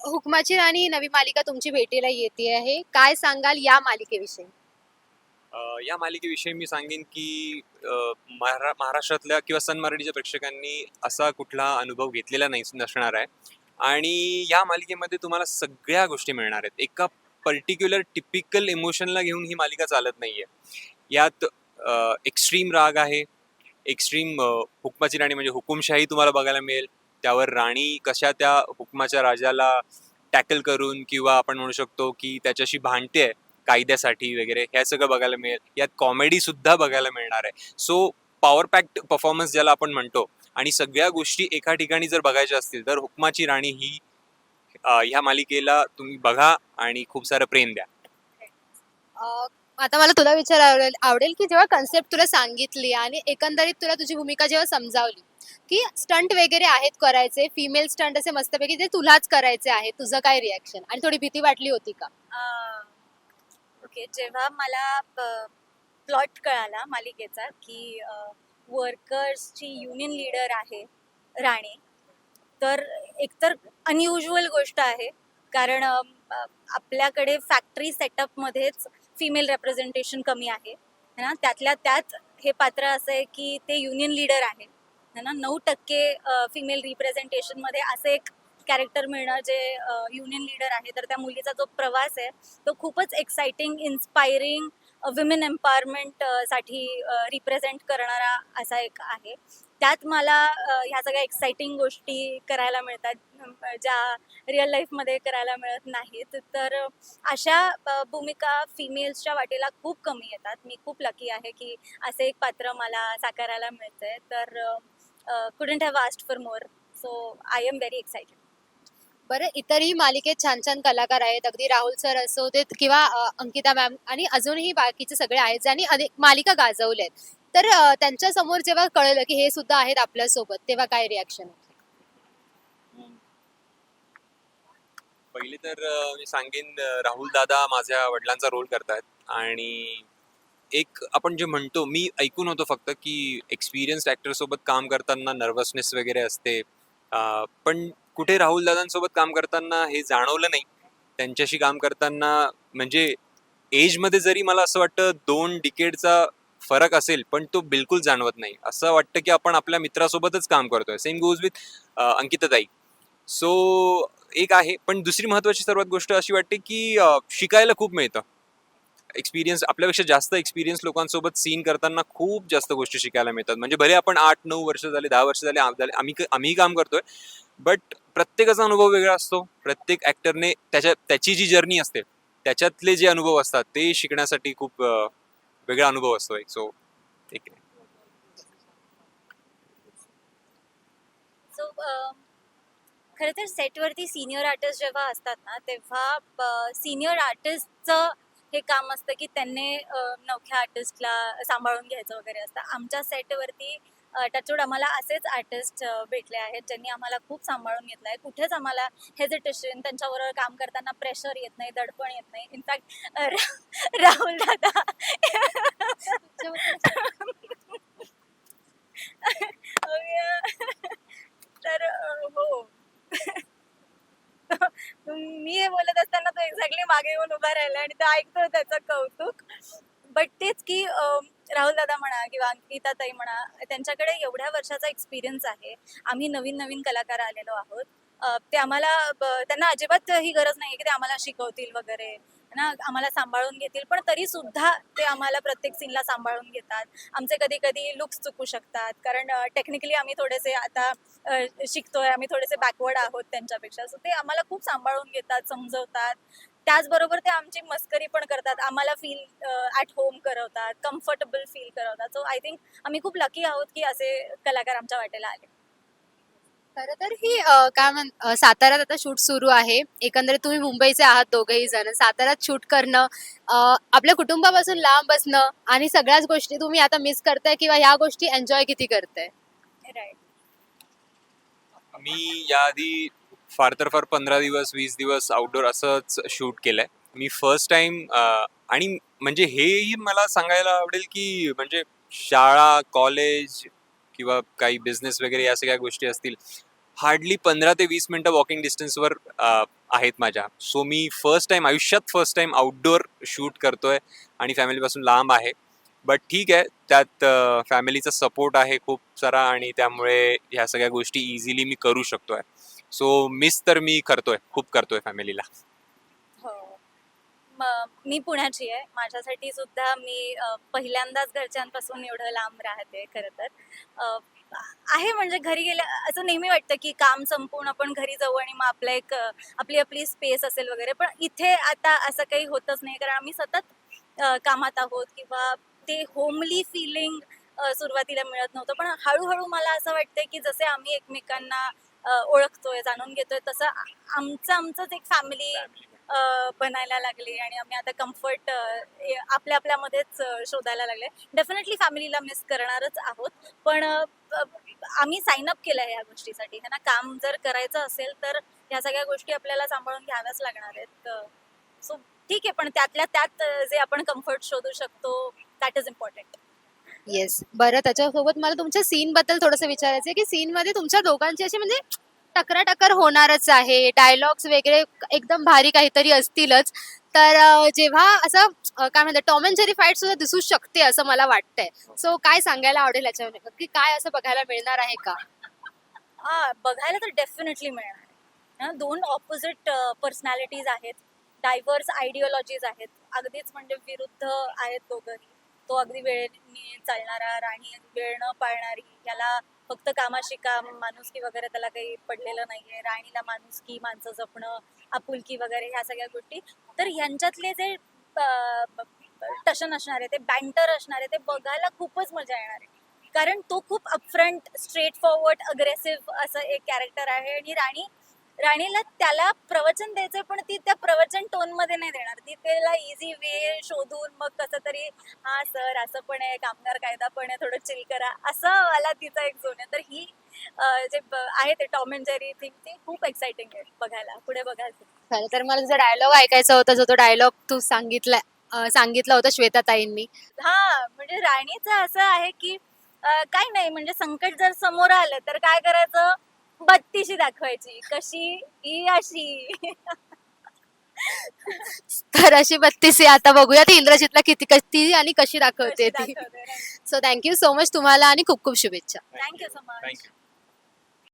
हुकमाची राणी ही नवी मालिका तुमची भेटीला येते आहे. काय सांगाल या मालिकेविषयी? अ, या मालिकेविषयी मी सांगेन की अ, महारा महाराष्ट्रातल्या किंवा सन मराठीच्या प्रेक्षकांनी असा कुठला अनुभव घेतलेला नाही नसणार आहे. आणि या मालिकेमध्ये तुम्हाला सगळ्या गोष्टी मिळणार आहेत. एका पर्टिक्युलर टिपिकल इमोशनला घेऊन ही मालिका चालत नाही आहे यात एक्स्ट्रीम राग आहे. एक्स्ट्रीम हुकमाची राणी म्हणजे हुकुमशाही तुम्हाला बघायला मिळेल. त्यावर राणी कशा त्या हुकमाच्या राजाला टॅकल करून किंवा आपण म्हणू शकतो की त्याच्याशी भांडते कायद्यासाठी वगैरे हे सगळं बघायला मिळेल. यात कॉमेडी सुद्धा बघायला मिळणार आहे. सो पॉवर पॅक्ट परफॉर्मन्स ज्याला आपण म्हणतो आणि सगळ्या गोष्टी एका ठिकाणी जर बघायच्या असतील तर हुकमाची राणी ही ह्या मालिकेला तुम्ही बघा आणि खूप सारं प्रेम द्या. आता मला तुला विचार आवडेल आवडेल की जेव्हा कन्सेप्ट तुला सांगितली आणि एकंदरीत तुला तुझी भूमिका जेव्हा समजावली की स्टंट वगैरे आहेत करायचे फिमेल स्टंट असे मस्तपैकी ते तुलाच करायचे आहे तुझं काय रिॲक्शन आणि थोडी भीती वाटली होती का? ओके जेव्हा मला प्लॉट कळाला मालिकेचा की वर्कर्सची युनियन लीडर आहे राणे तर एकतर अनयुज्युअल गोष्ट आहे कारण आपल्याकडे फॅक्टरी सेटअपमध्येच फिमेल रेप्रेझेंटेशन कमी आहे. है ना? त्यातल्या त्यात हे पात्र असं आहे की ते युनियन लीडर आहे. है ना? नऊ टक्के फिमेल रिप्रेझेंटेशनमध्ये असं एक कॅरेक्टर मिळणं जे युनियन लीडर आहे तर त्या मुलीचा जो प्रवास आहे तो खूपच एक्साइटिंग इन्स्पायरिंग विमेन एम्पावरमेंटसाठी रिप्रेझेंट करणारा असा एक आहे. त्यात मला ह्या सगळ्या एक्साइटिंग गोष्टी करायला मिळतात ज्या रिअल लाईफमध्ये करायला मिळत नाहीत. तर अशा भूमिका फिमेल्सच्या वाटेला खूप कमी येतात. मी खूप लकी आहे की असे एक पात्र मला साकारायला मिळतंय. तर couldn't have asked for more so I am very excited बरं इतरही मालिकेत छान छान कलाकार आहेत. अगदी राहुल सर असो ते किंवा अंकिता मॅम आणि अजूनही बाकीचे सगळे आहेत ज्यांनी अनेक मालिका गाजवल्यात. तर त्यांच्यासमोर जेव्हा कळलं की हे सुद्धा आहेत आपल्यासोबत तेव्हा काय रिॲक्शन पहिले तर मी सांगेन राहुल दादा माझ्या वडिलांचा रोल करतायत आणि एक आपण जे म्हणतो मी ऐकून होतो फक्त की एक्सपिरियन्स ऍक्टर सोबत काम करताना नर्वसनेस वगैरे असते. पण कुठे राहुल दादांसोबत काम करताना हे जाणवलं नाही. त्यांच्याशी काम करताना म्हणजे एजमध्ये जरी मला असं वाटतं दोन डिकेडचा फरक असेल पण तो बिलकुल जाणवत नाही. असं वाटतं की आपण आपल्या मित्रासोबतच काम करतोय. सेम गोज विथ अंकिताताई. सो एक आहे पण दुसरी महत्त्वाची सर्वात गोष्ट अशी वाटते की शिकायला खूप मिळतं. एक्सपिरियन्स आपल्यापेक्षा जास्त एक्सपिरियन्स लोकांसोबत सीन करताना खूप जास्त गोष्टी शिकायला मिळतात. म्हणजे भले आपण आठ नऊ वर्ष झाले दहा वर्ष झाले आम्ही झाले आम्ही आम्हीही काम करतोय बट प्रत्येकाचा अनुभव वेगळा असतो. प्रत्येक ॲक्टरने त्याच्या त्याची जी जर्नी असते त्याच्यातले जे अनुभव असतात ते शिकण्यासाठी खूप वेगळा अनुभव असतो एक सो ठीक आहे सो खरं तर सेटवरती सिनियर आर्टिस्ट जेव्हा असतात ना तेव्हा सिनियर आर्टिस्टचं हे काम असतं की त्यांनी नवख्या आर्टिस्टला सांभाळून घ्यायचं वगैरे असतं. आमच्या सेटवरती टचूड आम्हाला असेच आर्टिस्ट भेटले आहेत ज्यांनी आम्हाला खूप सांभाळून घेतलं आहे कुठेच आम्हाला हेजिटेशन त्यांच्याबरोबर काम करताना प्रेशर येत नाही दडपण येत नाही. इनफॅक्ट राहुल दादा. तर हो. मी हे बोलत असताना तो एक्झॅक्टली मागे येऊन उभा राहिला आणि तो ऐकतो त्याचं कौतुक. बट तेच की राहुल दादा म्हणा किंवा अंकिता ताई म्हणा त्यांच्याकडे एवढ्या वर्षाचा एक्सपिरियन्स आहे. आम्ही नवीन नवीन कलाकार आलेलो आहोत. ते आम्हाला त्यांना अजिबात ही गरज नाही की ते आम्हाला शिकवतील वगैरे ना? आम्हाला सांभाळून घेतील पण तरी सुद्धा ते आम्हाला प्रत्येक सीनला सांभाळून घेतात. आमचे कधी कधी लुक्स चुकू शकतात कारण टेक्निकली आम्ही थोडेसे आता शिकतोय आम्ही थोडेसे बॅकवर्ड आहोत त्यांच्यापेक्षा. सो ते आम्हाला खूप सांभाळून घेतात समजवतात. त्याचबरोबर ते आमची मस्करी पण करतात. आम्हाला फील ॲट होम करवतात कम्फर्टेबल फील करवतात. सो आय थिंक आम्ही खूप लकी आहोत की असे कलाकार आमच्या वाटेला आले. खरं तर ही काय म्हण साताऱ्यात आता शूट सुरू आहे. एकंदरीत तुम्ही मुंबईचे आहात दोघेही जण. साताऱ्यात शूट करणं आपल्या कुटुंबापासून लांब असणं आणि सगळ्याच गोष्टी तुम्ही आता मिस करताय किंवा ह्या गोष्टी एन्जॉय किती करताय? राईट मी याआधी फार तर फार पंधरा दिवस वीस दिवस आउटडोर असंच शूट केलं आहे मी फर्स्ट टाईम आणि म्हणजे हेही मला सांगायला आवडेल की म्हणजे शाळा कॉलेज किंवा काही बिझनेस वगैरे या सगळ्या गोष्टी असतील हार्डली पंधरा ते वीस मिनटं वॉकिंग डिस्टन्सवर आहेत माझ्या. सो मी फर्स्ट टाईम आयुष्यात फर्स्ट टाईम आउटडोअर शूट करतोय आणि फॅमिलीपासून लांब आहे. बट ठीक आहे त्यात फॅमिलीचा सपोर्ट आहे खूप सारा आणि त्यामुळे ह्या सगळ्या गोष्टी इझिली मी करू शकतो आहे सो मिस तर मी करतोय खूप करतोय फॅमिलीला हो. म- मी पुण्याची आहे. माझ्यासाठी सुद्धा मी अ, पहिल्यांदाच घरच्यांपासून एवढं लांब राहते खरं तर. अ, आहे म्हणजे घरी गेल्या असं नेहमी वाटतं की काम संपवून आपण घरी जाऊ आणि मग आपलं एक अ, आपली आपली स्पेस असेल वगैरे. पण इथे आता असं काही होतच नाही. कारण आम्ही सतत अ, कामात आहोत किंवा ते होमली फिलिंग सुरुवातीला मिळत नव्हतं. पण हळूहळू मला असं वाटतंय की जसे आम्ही एकमेकांना ओळखतोय जाणून घेतोय. तसं आमचं आमचंच एक फॅमिली बनायला लागली आणि आम्ही आता कम्फर्ट आपल्या आपल्यामध्येच शोधायला लागले. डेफिनेटली फॅमिलीला मिस करणारच आहोत. पण आम्ही साईन अप केलं आहे या गोष्टीसाठी. है ना काम जर करायचं असेल तर ह्या सगळ्या गोष्टी आपल्याला सांभाळून घ्याव्याच लागणार आहेत. सो ठीक आहे. पण त्यातल्या त्यात जे आपण कम्फर्ट शोधू शकतो दॅट इज इम्पॉर्टंट येस बरं त्याच्यासोबत मला तुमच्या सीन बद्दल थोडंसं विचारायचं आहे की सीन मध्ये तुमच्या दोघांची अशी म्हणजे टकरा टक्कर होणारच आहे. डायलॉग्स वगैरे एकदम भारी काहीतरी असतीलच. तर अं, जेव्हा असं अं, काय म्हणतात टॉम अँड जेरी फाईट सुद्धा दिसू शकते असं मला वाटतंय. सो काय सांगायला आवडेल याच्यामध्ये? की काय असं बघायला मिळणार आहे का? हा बघायला तर डेफिनेटली मिळणार ना, दोन ऑपोजिट पर्सनॅलिटीज आहेत. डायव्हर्स आयडिओलॉजीज आहेत. अगदीच म्हणजे विरुद्ध आहेत दोघंही. तो अगदी वेळेने चालणारा राणी वेळ न पाळणारी याला फक्त कामाशी काम माणुसकी वगैरे त्याला काही पडलेलं नाहीये. राणीला माणुसकी माणसं जपणं आपुलकी वगैरे ह्या सगळ्या गोष्टी. तर ह्यांच्यातले जे टशन असणार आहे ते बँटर असणार आहे ते बघायला खूपच मजा येणार आहे. कारण तो खूप अपफ्रंट स्ट्रेट फॉरवर्ड अग्रेसिव्ह असं एक कॅरेक्टर आहे आणि राणी राणीला त्याला प्रवचन द्यायचंय पण ती त्या प्रवचन टोनमध्ये नाही देणार. ती त्याला इझी वे शोधून मग कसं तरी हा सर असं पण आहे कामगार कायदा पण आहे थोडं चिल करा. असं वाला तिचा एक झोन आहे. तर ही जे आहे ते टॉम अँड जेरी थिंग ते खूप एक्साइटिंग आहे बघायला. पुढे बघायला खरं तर मला तुझा डायलॉग ऐकायचा होता जो तो डायलॉग तू सांगितला सांगितला होता श्वेताताईंनी. हा म्हणजे राणीचं असं आहे की काय नाही म्हणजे संकट जर समोर आलं तर काय करायचं? बत्तीशी दाखवायची. कशी? ही अशी. तर अशी बत्तीस आता बघूया ती इंद्रजितला किती किती आणि कशी दाखवते ती. Thank you so thank you so much तुम्हाला आणि खूप खूप शुभेच्छा. So much thank you